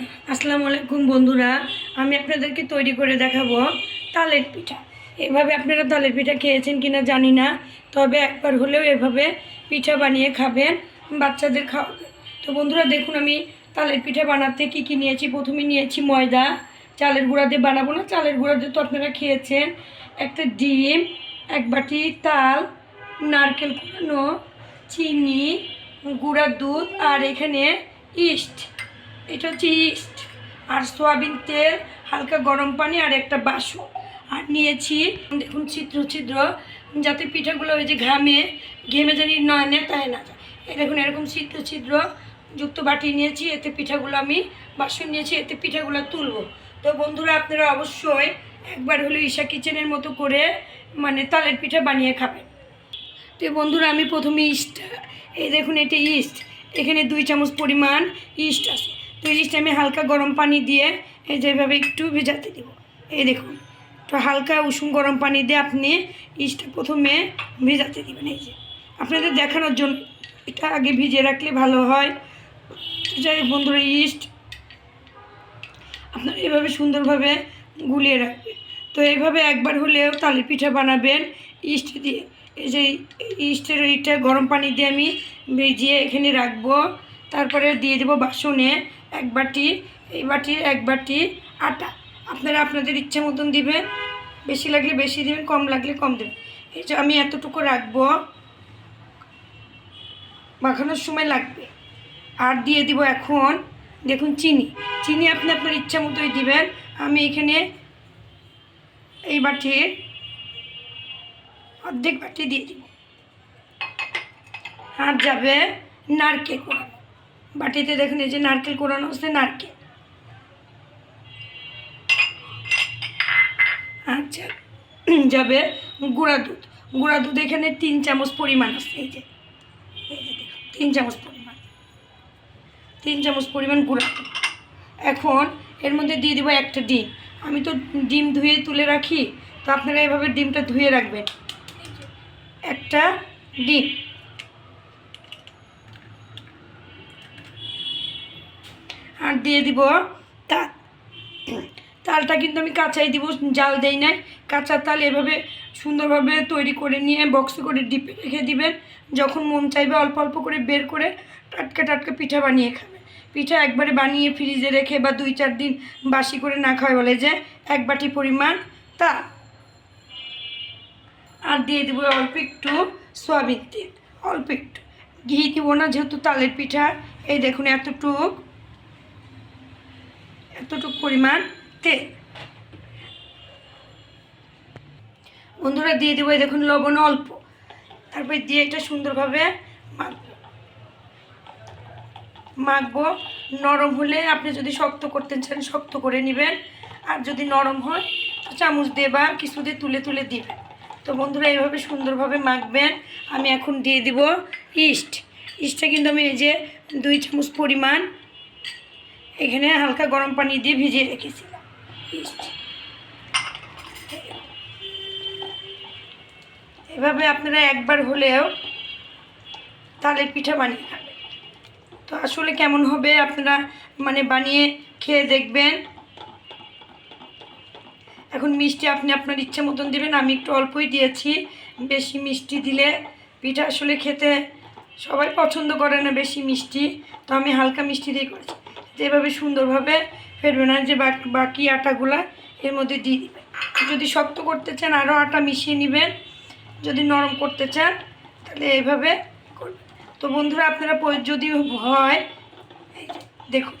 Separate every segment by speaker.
Speaker 1: আসসালামু আলাইকুম বন্ধুরা, আমি আপনাদেরকে তৈরি করে দেখাবো তালের পিঠা। এভাবে আপনারা তালের পিঠা খেয়েছেন কিনা জানি না, তবে একবার হলেও এভাবে পিঠা বানিয়ে খাবেন, বাচ্চাদের খাওয়াবেন তো বন্ধুরা, দেখুন আমি তালের পিঠা বানাতে কী কী নিয়েছি। প্রথমে নিয়েছি ময়দা, চালের গুঁড়া দিয়ে বানাবো না, চালের গুঁড়া দিয়ে তো আপনারা খেয়েছেন। একটা ডিম, এক বাটি তাল, নারকেল কুড়ানো চিনি গুঁড়ার দুধ, আর এখানে ইস্ট। এটা হচ্ছে ইস্ট আর সোয়াবিন তেল, হালকা গরম পানি আর একটা বাসন আর নিয়েছি, দেখুন ছিদ্র ছিদ্র, যাতে পিঠাগুলো ওই যে ঘামে, ঘেমে জানি নয় নেতায় না যায়। দেখুন, এরকম ছিদ্র ছিদ্র, যুক্ত বাটি নিয়েছি, এতে পিঠাগুলো আমি বাসন নিয়েছি, এতে পিঠাগুলো তুলবো। তো বন্ধুরা, আপনারা অবশ্যই একবার হলো ঈশা কিচেনের মতো করে মানে তালের পিঠা বানিয়ে খাবেন। তো বন্ধুরা, আমি প্রথমে ইস্ট এই দেখুন, এটা ইস্ট এখানে দুই চামচ পরিমাণ ইস্ট আছে। তো ইস্ট আমি হালকা গরম পানি দিয়ে এই যেভাবে একটু ভেজাতে দেব। এই দেখুন, তো হালকা উষুম গরম পানি দিয়ে আপনি ইস্টটা প্রথমে ভেজাতে দেবেন এই যে। আপনাদের দেখানোর জন্য এটা আগে ভিজিয়ে রাখলে ভালো হয়। যাই বন্ধুরা, ইস্ট আপনারা এভাবে সুন্দরভাবে গুলিয়ে রাখবেন। তো এইভাবে একবার হলেও তালের পিঠা বানাবেন ইস্ট দিয়ে। এই যে ইস্টের এইটা গরম পানি দিয়ে আমি ভিজিয়ে এখানে রাখব। তারপরে দিয়ে দেবো বাসনে এক বাটি, এই বাটির এক বাটি আটা। আপনারা আপনাদের ইচ্ছে মতন দিবেন। বেশি লাগলে বেশি দিবেন, কম লাগলে কম দেবেন। এই যে আমি এতটুকু রাখব। মাখানোর সময় লাগবে। আর দিয়ে দিব এখন, দেখুন চিনি। চিনি আপনি আপনার ইচ্ছা মতোই দিবেন। আমি এখানে এই বাটির অর্ধেক বাটি দিয়ে দিব। আর যাবে নারকেল কোড়ানো বাটিতে দেখুন, এই যে নারকেল কোড়ানো আছে, নারকেল। আচ্ছা যাবে গুঁড়া দুধ। গুঁড়া দুধ এখানে তিন চামচ পরিমাণ আছে, এই যে। তিন চামচ পরিমাণ। তিন চামচ পরিমাণ গুঁড়া দুধ। এখন এর মধ্যে দিয়ে দেবো একটা ডিম। আমি তো ডিম ধুয়ে তুলে রাখি, তো আপনারা এভাবে ডিমটা ধুয়ে রাখবেন। একটা ডিম। আর দিয়ে দিব তাল তালটা কিন্তু আমি কাঁচাই দিব, জাল দেই নাই। কাঁচা তাল এভাবে সুন্দরভাবে তৈরি করে নিয়ে বক্সে করে ডিপে রেখে দিবেন। যখন মন চাইবে অল্প অল্প করে বের করে টাটকা টাটকা পিঠা বানিয়ে খাবে। পিঠা একবারে বানিয়ে ফ্রিজে রেখে বা দুই চার দিন বাসি করে না খাওয়া বলে যে এক বাটি পরিমাণ। তা, আর দিয়ে দেবো অল্প একটু সয়াবিন তেল, অল্প একটু। ঘি দিব না যেহেতু তালের পিঠা। এই দেখুন এতটুক। এতটুক পরিমাণ তেল। বন্ধুরা, দিয়ে দেবো দেখুন লবণ অল্প। তারপরে দিয়ে এটা সুন্দরভাবে মাখবো। নরম হলে আপনি যদি শক্ত করতে চান, শক্ত করে নেবেন। আর যদি নরম হয়, তো চামচ দিয়ে বা কিছু দিয়ে তুলে তুলে দিবেন। তো বন্ধুরা, এইভাবে সুন্দরভাবে মাখবেন। আমি এখন দিয়ে দিব ইস্ট। ইস্টটা কিন্তু আমি এই যে দুই চামচ পরিমাণ এখানে হালকা গরম পানি দিয়ে ভিজিয়ে রেখেছিলাম। এভাবে আপনারা একবার হলেও তালের পিঠা বানিয়ে খাবেন। তো আসলে কেমন হবে আপনারা মানে বানিয়ে খেয়ে দেখবেন। এখন মিষ্টি আপনি আপনার ইচ্ছে মতন দেবেন, আমি একটু অল্পই দিয়েছি। বেশি মিষ্টি দিলে পিঠা আসলে খেতে সবাই পছন্দ করে না বেশি মিষ্টি। তো আমি হালকা মিষ্টি দিয়ে করেছি। তো এভাবে সুন্দরভাবে ফেলবে না, যে বাকি আটাগুলা এর মধ্যে দিয়ে দিবেন যদি শক্ত করতে চান আরও আটা মিশিয়ে নেবেন। যদি নরম করতে চান, তাহলে এইভাবে করবেন। তো বন্ধুরা, আপনারা যদি হয়, এই দেখুন।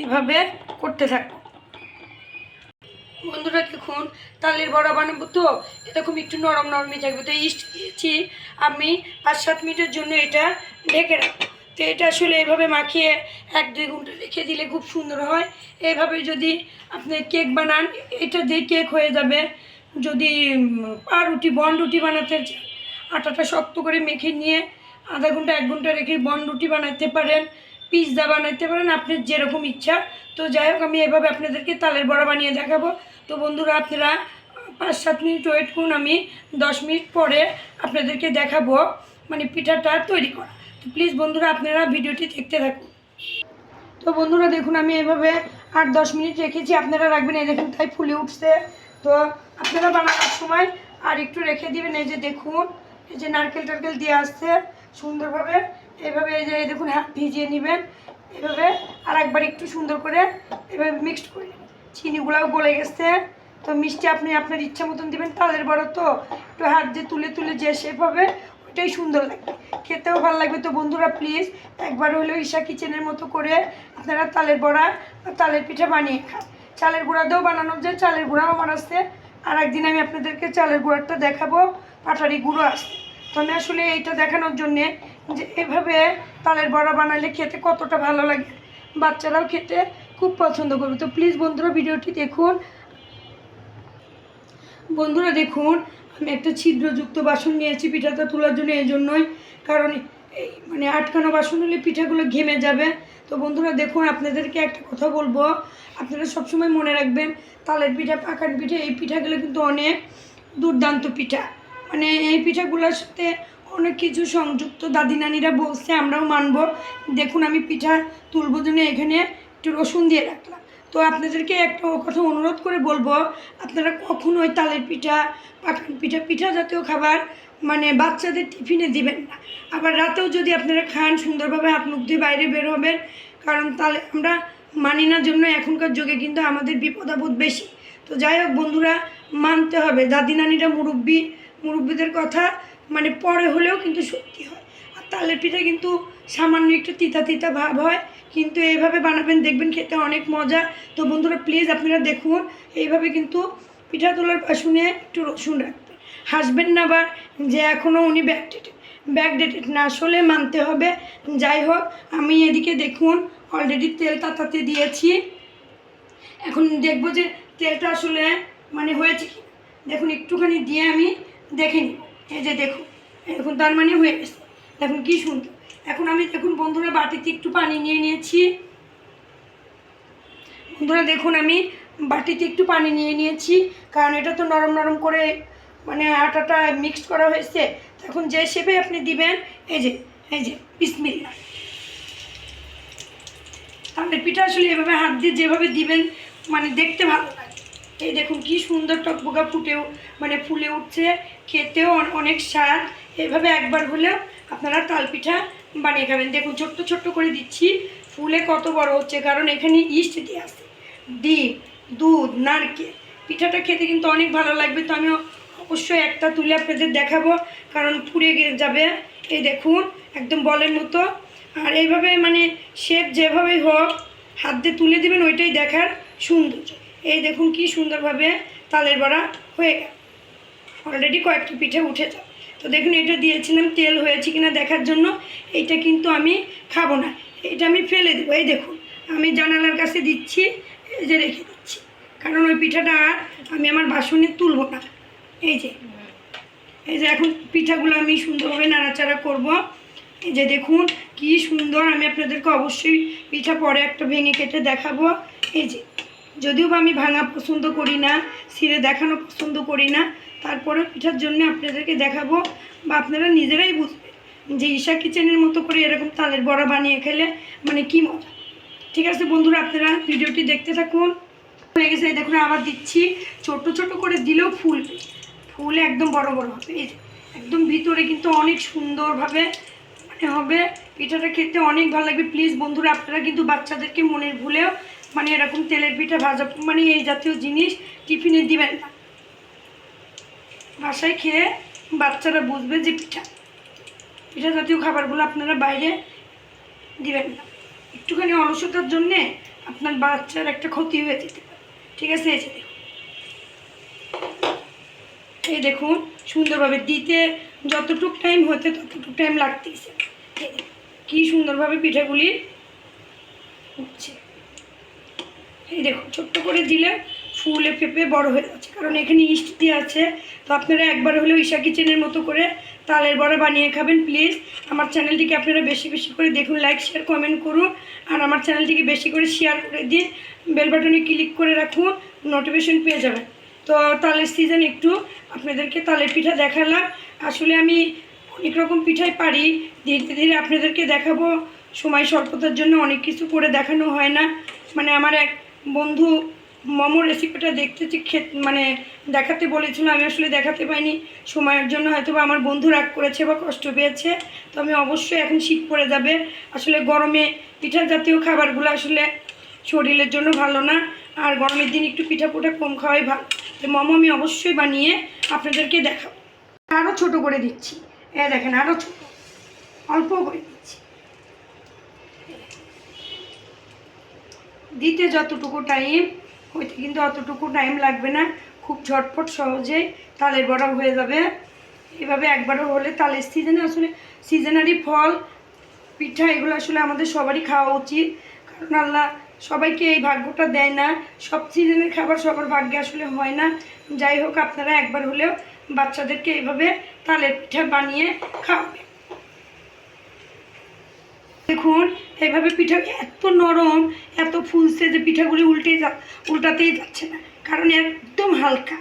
Speaker 1: এইভাবে করতে থাকুন। বন্ধুরা, দেখুন, তালের বড়া বানাবো তো, এরকম একটু নরম নরমই থাকবে তো ইস্ট দিয়েছি আমি পাঁচ সাত মিনিটের জন্য এটা ঢেকে রাখব। তো এটা আসলে এভাবে মাখিয়ে এক, দুই ঘণ্টা রেখে দিলে খুব সুন্দর হয়। এইভাবে যদি আপনি কেক বানান, এটা দিয়ে কেক হয়ে যাবে। যদি পাউরুটি বন রুটি বানাতে আটাটা শক্ত করে মেখে নিয়ে আধা ঘণ্টা, এক ঘণ্টা রেখে বন রুটি বানাতে পারেন, পিৎজা বানাতে পারেন, আপনার যেরকম ইচ্ছা। তো যাই হোক, আমি এভাবে আপনাদেরকে তালের বড়া বানিয়ে দেখাবো। তো বন্ধুরা, আপনারা পাঁচ, সাত মিনিট ওয়েট করুন, আমি দশ মিনিট পরে আপনাদেরকে দেখাবো মানে পিঠাটা তৈরি করা। তো প্লিজ বন্ধুরা, আপনারা ভিডিওটি দেখতে থাকুন। তো বন্ধুরা, দেখুন, আমি এভাবে আট দশ মিনিট রেখেছি, আপনারা রাখবেন। এই দেখুন, তাই ফুলে উঠছে। তো আপনারা বানানোর সময় আর একটু রেখে দিবেন। এই যে দেখুন, এই যে নারকেল টারকেল দিয়ে আসছে সুন্দরভাবে। এভাবে এই যে, এই দেখুন, হাত ভিজিয়ে নেবেন। এভাবে আর একবার একটু সুন্দর করে এভাবে মিক্সড করে চিনিগুলাও গলে গেছে। তো মিষ্টি আপনি আপনার ইচ্ছা মতন দিবেন তাদের বড় তো। একটু হাত দিয়ে তুলে তুলে যে শেপ হবে ওইটাই সুন্দর লাগবে খেতেও ভালো লাগবে। তো বন্ধুরা প্লিজ একবার হলেও ঈশা কিচেনের মতো করে আপনারা তালের বড়া বা তালের পিঠা বানিয়ে খান। চালের গুঁড়া দিয়েও বানানো যায়, চালের গুঁড়াও আমার আসছে আর একদিন আমি আপনাদেরকে চালের গুঁড়াটা দেখাবো, পাটারি গুঁড়ো আসছে তো আমি আসলে এইটা দেখানোর জন্যে যে এভাবে তালের বড়া বানালে খেতে কতটা ভালো লাগে। বাচ্চারাও খেতে খুব পছন্দ করবে। তো প্লিজ বন্ধুরা, ভিডিওটি দেখুন। বন্ধুরা দেখুন, আমি একটা ছিদ্রযুক্ত বাসন নিয়েছি পিঠাটা তোলার জন্য, এই জন্যই। কারণ এই মানে আটকানো বাসন হলে পিঠাগুলো ঘেমে যাবে। তো বন্ধুরা দেখুন, আপনাদেরকে একটা কথা বলব। আপনারা সবসময় মনে রাখবেন, তালের পিঠা, পাকান পিঠা, এই পিঠাগুলো কিন্তু অনেক দুর্দান্ত পিঠা। মানে এই পিঠাগুলোর সাথে অনেক কিছু সংযুক্ত দাদি নানিরা বলছে, আমরাও মানবো। দেখুন, আমি পিঠা তুলবো জন্য এখানে একটু রসুন দিয়ে রাখলাম। তো আপনাদেরকে একটা কথা অনুরোধ করে বলব, আপনারা কখনোই তালের পিঠা পাকান পিঠা পিঠা জাতীয় খাবার মানে বাচ্চাদের টিফিনে দিবেন না। আবার রাতেও যদি আপনারা খান, সুন্দরভাবে হাত মুখ দিয়ে বাইরে বের হবেন, কারণ তাহলে আমরা মানি না জন্য এখনকার যুগে কিন্তু আমাদের বিপদ বেশি। তো যাই হোক বন্ধুরা, মানতে হবে। দাদি নানিরা মুরব্বী, মুরব্বীদের কথা মানে পরে হলেও কিন্তু সত্যি হয়। আর তালের পিঠা কিন্তু সামান্য একটু তিতা তিতা ভাব হয়, কিন্তু এইভাবে বানাবেন, দেখবেন খেতে অনেক মজা। তো বন্ধুরা প্লিজ আপনারা দেখুন, এইভাবে কিন্তু পিঠা তোলার শুনে একটু রসুন রাখবেন। হাসবেন না আবার যে এখনও উনি ব্যাকডেটেড ব্যাকডেটেড না আসলে মানতে হবে। যাই হোক, আমি এদিকে দেখুন অলরেডি তেল তাতাতে দিয়েছি। এখন দেখব যে তেলটা আসলে মানে হয়েছে কি দেখুন, একটুখানি দিয়ে আমি দেখে নিব। এই যে দেখুন এখন তার মানে হয়ে গেছে। দেখুন, কি সুন্দর। এখন আমি দেখুন বন্ধুরা বাটিতে একটু পানি নিয়ে নিয়েছি। বন্ধুরা দেখুন, আমি বাটিতে একটু পানি নিয়ে নিয়েছি, কারণ এটা তো নরম নরম করে মানে আটাটা মিক্সড করা হয়েছে। তখন যে শেপে আপনি দিবেন, এই যে এই যে বিসমিল্লা তাহলে পিঠা আসলে এভাবে হাত দিয়ে যেভাবে দিবেন মানে দেখতে ভালো লাগে। এই দেখুন, কি সুন্দর টকবোকা ফুটেও মানে ফুলে উঠছে। খেতেও অনেক স্বাদ। এভাবে একবার হলেও আপনারা তাল পিঠা বানিয়ে খাবেন দেখুন, ছোট্ট ছোট্ট করে দিচ্ছি। ফুলে কত বড় হচ্ছে, কারণ এখানে ইস্ট দিয়ে আছে। ডিম, দুধ, নারকেল। পিঠাটা খেতে কিন্তু অনেক ভালো লাগবে। তো আমি অবশ্যই একটা তুলে আপনাদের দেখাবো, কারণ পুড়ে যাবে। এই দেখুন, একদম বলের মতো। আর এইভাবে মানে শেপ যেভাবেই হোক, হাত দিয়ে তুলে দেবেন, ওইটাই দেখার সৌন্দর্য। এই দেখুন, কি সুন্দরভাবে তালের বড়া হয়ে গেল। অলরেডি কয়েকটি পিঠে উঠে যায় তো দেখুন, এটা দিয়েছিলাম, তেল হয়েছে কিনা দেখার জন্য। এইটা কিন্তু আমি খাব না। এটা আমি ফেলে দেবো। এই দেখুন, আমি জানালার কাছে দিচ্ছি, এই যে রেখে দিচ্ছি। কারণ ওই পিঠাটা আর আমি আমার বাসনে তুলবো না। এই যে এই যে এখন পিঠাগুলো আমি সুন্দরভাবে নাড়াচাড়া করব। এই যে দেখুন, কি সুন্দর। আমি আপনাদেরকে অবশ্যই পিঠা পরে একটা ভেঙে কেটে দেখাবো। এই যে, যদিও বা আমি ভাঙা পছন্দ করি না ছিঁড়ে দেখানো পছন্দ করি না তারপরে পিঠার জন্য আপনাদেরকে দেখাবো বা আপনারা নিজেরাই বুঝবেন যে ঈশা কিচেনের মতো করে এরকম তালের বড়া বানিয়ে খেলে মানে কি মজা। ঠিক আছে বন্ধুরা, আপনারা ভিডিওটি দেখতে থাকুন। হয়ে গেছে দেখুন, আবার দিচ্ছি। ছোট ছোট করে দিলেও ফুল ফুলে একদম বড় বড় হবে। এই একদম ভিতরে কিন্তু অনেক সুন্দরভাবে মানে হবে। পিঠাটা খেতে অনেক ভালো লাগবে। প্লিজ বন্ধুরা, আপনারা কিন্তু বাচ্চাদেরকে মনের ভুলেও মানে এরকম তেলের পিঠা ভাজা মানে এই জাতীয় জিনিস টিফিনে দিবেন না। বাসায় খেয়ে বাচ্চারা বুঝবে যে পিঠা। পিঠা জাতীয় খাবারগুলো আপনারা বাইরে দিবেন না। একটুখানি অলসতার জন্যে আপনার বাচ্চার একটা ক্ষতি হয়ে যেতে ঠিক আছে, এই দেখুন। এই দেখুন, সুন্দরভাবে দিতে যতটুক টাইম হতে ততটুক টাইম লাগতেছে। কি সুন্দরভাবে পিঠাগুলি হচ্ছে এই দেখুন, ছোট্ট করে দিলে ফুলে পেঁপে বড় হয়ে যাচ্ছে। কারণ এখানে ইস্ট দিয়ে আছে। তো আপনারা একবার হলেও ঈশা কিচেনের মতো করে তালের বড়া বানিয়ে খাবেন প্লিজ আমার চ্যানেলটিকে আপনারা বেশি বেশি করে দেখুন লাইক শেয়ার কমেন্ট করুন। আর আমার চ্যানেলটিকে বেশি করে শেয়ার করে দিন। বেল বাটনে ক্লিক করে রাখুন নোটিফিকেশন পেয়ে যাবেন। তো তালের সিজন একটু আপনাদেরকে তালের পিঠা দেখালাম। আসলে আমি অনেক রকম পিঠাই পারি। ধীরে ধীরে আপনাদেরকে দেখাবো। সময় স্বল্পতার জন্য অনেক কিছু করে দেখানো হয় না। মানে আমার এক বন্ধু মোমো রেসিপিটা দেখতেছি খে মানে দেখাতে বলেছিল, আমি আসলে দেখাতে পাইনি। সময়ের জন্য হয়তো বা আমার বন্ধু রাগ করেছে বা কষ্ট পেয়েছে। তো আমি অবশ্যই এখন শীত পড়ে যাবে। আসলে গরমে পিঠা জাতীয় খাবারগুলো আসলে শরীরের জন্য ভালো না। আর গরমের দিন একটু পিঠা পুঠা কম খাওয়াই ভালো। তো মোমো, আমি অবশ্যই বানিয়ে আপনাদেরকে দেখাবো। আরও ছোট করে দিচ্ছি। এ দেখেন আরও ছোট। অল্প করে দিচ্ছি। দিতে যতটুকু টাইম হইতে কিন্তু অতটুকু টাইম লাগবে না। খুব ঝটপট সহজেই তালের বড়া হয়ে যাবে। এভাবে একবারও হলে তালের সিজনে আসলে সিজনারি ফল, পিঠা এগুলো আসলে আমাদের সবারই খাওয়া উচিত। কারণ আল্লাহ সবাইকে এই ভাগ্যটা দেয় না। সব সিজনের খাবার সবার ভাগ্যে আসলে হয় না। যাই হোক, আপনারা একবার হলেও বাচ্চাদেরকে এইভাবে তালের পিঠা বানিয়ে খাওয়াবে দেখুন, এইভাবে পিঠা এত নরম, এত ফুলছে যে পিঠাগুলি উল্টে যা, উল্টাতেই যাচ্ছে না। কারণ একদম হালকা।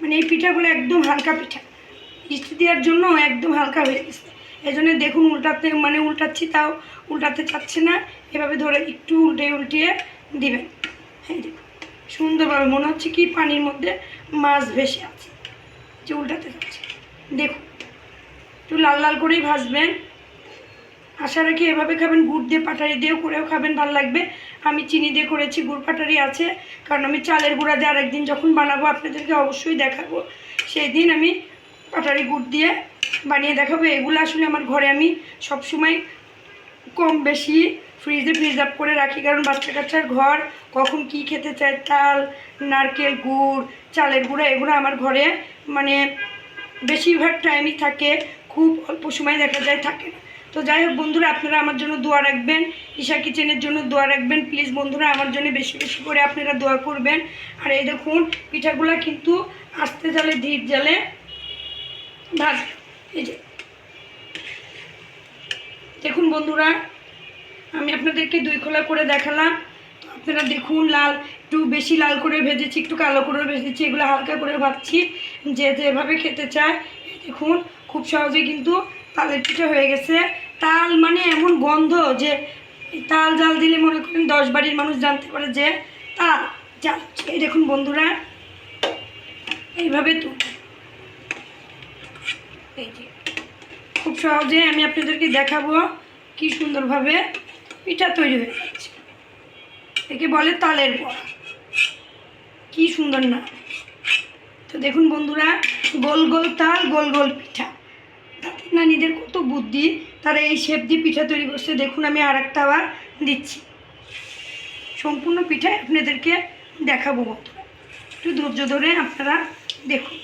Speaker 1: মানে এই পিঠাগুলো একদম হালকা পিঠা। ইস্টি দেওয়ার জন্য একদম হালকা হয়ে গেছে। এই জন্য দেখুন উল্টাতে মানে উল্টাচ্ছি তাও উল্টাতে চাচ্ছে না। এভাবে ধরে একটু উল্টে উল্টিয়ে দিবেন। এই দেখুন সুন্দরভাবে মনে হচ্ছে কি পানির মধ্যে মাছ ভেসে আছে। যে উল্টাতে যাচ্ছে। দেখুন, একটু লাল লাল করেই ভাজবেন। আশা রাখি এভাবে খাবেন, গুড় দিয়ে, পাটারি দিয়েও করেও খাবেন, ভালো লাগবে। আমি চিনি দিয়ে করেছি, গুড় পাটারি আছে, কারণ আমি চালের গুঁড়া দিয়ে আরেকদিন যখন বানাবো আপনাদেরকে অবশ্যই দেখাবো। সেই দিন আমি পাটারি গুড় দিয়ে বানিয়ে দেখাবো। এগুলো আসলে আমার ঘরে আমি সবসময় কম বেশি ফ্রিজে ফ্রিজ আপ করে রাখি, কারণ বাচ্চা কাচ্চার ঘর, কখন কি খেতে চায়, তাল, নারকেল গুড়, চালের গুঁড়া, এগুলো আমার ঘরে মানে বেশিরভাগ টাইমই থাকে, খুব অল্প সময় দেখা যায় থাকে না। তো যাই হোক বন্ধুরা, আপনারা আমার জন্য দোয়া রাখবেন, ঈশা কিচেনের জন্য দোয়া রাখবেন। প্লিজ বন্ধুরা, আমার জন্য বেশি বেশি করে আপনারা দোয়া করবেন। আর এই দেখুন, পিঠাগুলা কিন্তু আস্তে জালে, ধীর জালে ভাজ এই যে। দেখুন বন্ধুরা, আমি আপনাদেরকে দুই খোলা করে দেখালাম। আপনারা দেখুন, লাল একটু বেশি লাল করে ভেজেছি, একটু কালো করে ভেজেছি, এগুলো হালকা করে ভাবছি যে যেভাবে খেতে চায়। দেখুন, খুব সহজে কিন্তু তালের পিঠা হয়ে গেছে। তাল মানে এমন গন্ধ যে তাল জাল দিলে মনে করেন দশ বাড়ির মানুষ জানতে পারে যে তাল জাল এই দেখুন বন্ধুরা, এইভাবে তো এই যে, খুব সহজে আমি আপনাদেরকে দেখাবো কি সুন্দরভাবে পিঠা তৈরি হয়ে যাচ্ছে একে বলে তালের বড়া। কি সুন্দর না। তো দেখুন বন্ধুরা, গোল গোল তাল, গোল গোল পিঠা। নানিদের কত বুদ্ধি। তারা এই শেপ দিয়ে পিঠা তৈরি করছে। দেখুন, আমি আর একটা আবার দিচ্ছি। সম্পূর্ণ পিঠাই আপনাদেরকে দেখাবো বন্ধুরা একটু ধৈর্য ধরে আপনারা দেখুন।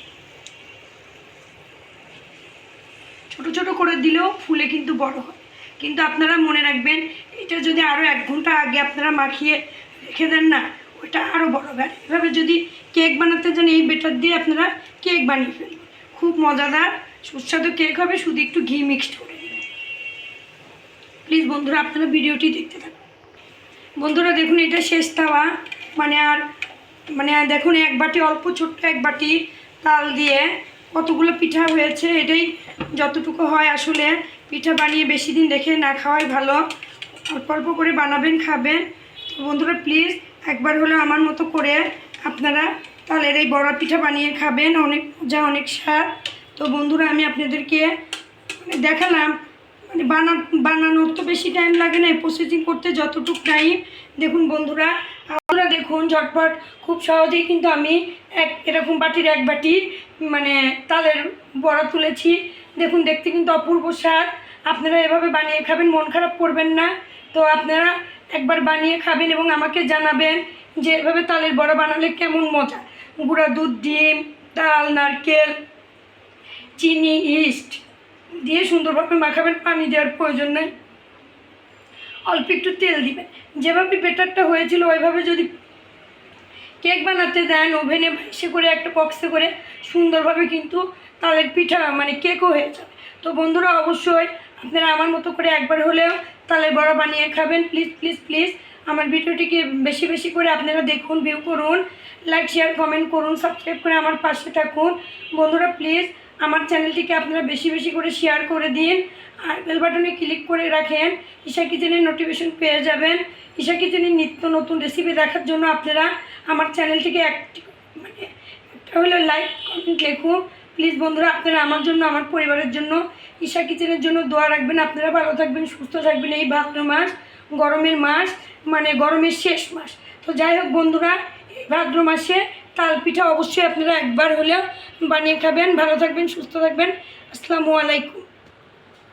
Speaker 1: ছোট ছোট করে দিলেও ফুলে কিন্তু বড় হয়। কিন্তু আপনারা মনে রাখবেন, এটা যদি আরও এক ঘণ্টা আগে আপনারা মাখিয়ে রেখে দেন না, ওটা আরও বড় হবে এভাবে যদি কেক বানাতে যান, এই বেটার দিয়ে আপনারা কেক বানিয়ে ফেলবেন। খুব মজাদার, সুস্বাদু কেক হবে, শুধু একটু ঘি মিক্সড প্লিজ বন্ধুরা আপনারা ভিডিওটি দেখতে থাকুন। বন্ধুরা দেখুন, এটা শেষ তাওয়া। মানে আর মানে দেখুন, এক বাটি, অল্প ছোট্ট এক বাটি তাল দিয়ে কতগুলো পিঠা হয়েছে, এটাই যতটুকু হয় আসলে। পিঠা বানিয়ে বেশি দিন রেখে না খাওয়াই ভালো। অল্প অল্প করে বানাবেন, খাবেন। তো বন্ধুরা, প্লিজ একবার হলে আমার মতো করে আপনারা তালের এই বড়া পিঠা বানিয়ে খাবেন। অনেক মজা, অনেক স্বাদ। তো বন্ধুরা, আমি আপনাদেরকে মানে দেখালাম মানে বানা, বানানোর তো বেশি টাইম লাগে না প্রসেসিং করতে যতটুকু টাইম দেখুন বন্ধুরা, আপনারা দেখুন ঝটপট, খুব সহজেই কিন্তু আমি এক, এরকম বাটির এক বাটি মানে তালের বড়া তুলেছি। দেখুন, দেখতে কিন্তু অপূর্ব স্বাদ। আপনারা এভাবে বানিয়ে খাবেন, মন খারাপ করবেন না। তো আপনারা একবার বানিয়ে খাবেন এবং আমাকে জানাবেন যে এভাবে তালের বড়া বানালে কেমন মজা। গুঁড়া দুধ, ডিম তাল নারকেল, চিনি, ইস্ট। দিয়ে সুন্দরভাবে মাখাবেন, পানি দেওয়ার প্রয়োজন নেই। অল্প একটু তেল দিবেন। যেভাবে বেটারটা হয়েছিল, ওইভাবে যদি কেক বানাতে দেন, ওভেনে ভাইসে করে একটা বক্সে করে, সুন্দরভাবে কিন্তু তালের পিঠা মানে কেকও হয়ে যাবে। তো বন্ধুরা, অবশ্যই আপনারা আমার মতো করে একবার হলেও তালের বড়া বানিয়ে খাবেন। প্লিজ প্লিজ প্লিজ আমার ভিডিওটিকে বেশি বেশি করে আপনারা দেখুন, ভিউ করুন, লাইক, শেয়ার, কমেন্ট করুন, সাবস্ক্রাইব করে আমার পাশে থাকুন। বন্ধুরা, প্লিজ আমার চ্যানেলটিকে আপনারা বেশি বেশি করে শেয়ার করে দিন। আর বেল বাটনে ক্লিক করে রাখেন। ঈশা কিচেনের নোটিফিকেশন পেয়ে যাবেন। ঈশা কিচেনের নিত্য নতুন রেসিপি দেখার জন্য আপনারা আমার চ্যানেলটিকে একটি মানে একটা হলো লাইক কমেন্ট লিখুন। প্লিজ বন্ধুরা, আপনারা আমার জন্য, আমার পরিবারের জন্য, ঈশা কিচেনের জন্য দোয়া রাখবেন। আপনারা ভালো থাকবেন, সুস্থ থাকবেন এই ভাদ্র মাস, গরমের মাস মানে গরমের শেষ মাস। তো যাই হোক বন্ধুরা, এই ভাদ্র মাসে তাল পিঠা অবশ্যই আপনারা একবার হলেও বানিয়ে খাবেন। ভালো থাকবেন সুস্থ থাকবেন। আসসালামু আলাইকুম।